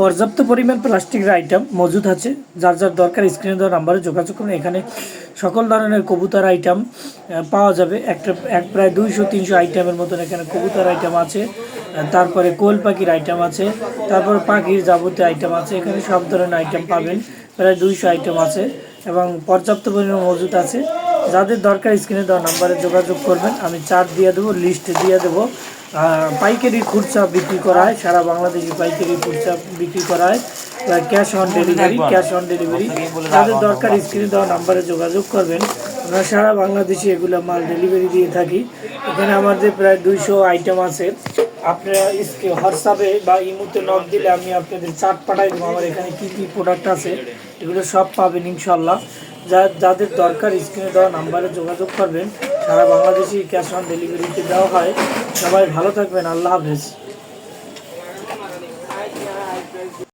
পর্যাপ্ত পরিমাণ প্লাস্টিকের আইটেম মজুদ আছে। যার যার দরকার স্ক্রিনে দেওয়া নাম্বারে যোগাযোগ করুন। এখানে সকল ধরনের কবুতর আইটেম পাওয়া যাবে। একটা, এক প্রায় দুইশো, তিনশো আইটেমের মতন এখানে কবুতর আইটেম আছে। তারপরে কোল পাখির আইটেম আছে। তারপর পাখির যাবতীয় আইটেম আছে। এখানে সব ধরনের আইটেম পাবেন। প্রায় দুইশো আইটেম আছে এবং পর্যাপ্ত পরিমাণ মজুদ আছে। যাদের দরকার স্ক্রিনে দেওয়া নাম্বারে যোগাযোগ করবেন। আমি চার্ট দিয়ে দেবো লিস্ট দিয়ে দেবো। পাইকারি খুচরা বিক্রি করায় সারা বাংলাদেশে পাইকারি খুচরা বিক্রি করায় cash on delivery cash on delivery তাদের দরকার স্ক্রিনে দেওয়া নাম্বারে যোগাযোগ করবেন। আমরা সারা বাংলাদেশে এগুলো মাল ডেলিভারি দিয়ে থাকি। এখানে আমাদের প্রায় দুইশো আইটেম আছে। আপনারা হোয়াটসঅ্যাপে বা ইমুতে নক দিলে আমি আপনাদের চার্ট পাঠাই দেবো আমার এখানে কী কী প্রোডাক্ট আছে। এগুলো সব পাবেন ইনশাল্লাহ। যা যাদের দরকার স্ক্রিনে দেওয়া নাম্বারে যোগাযোগ করবেন। সারা বাংলাদেশি ক্যাশ অন ডেলিভারিতে দেওয়া হয়। সবাই ভালো থাকবেন আল্লাহ হাফেজ।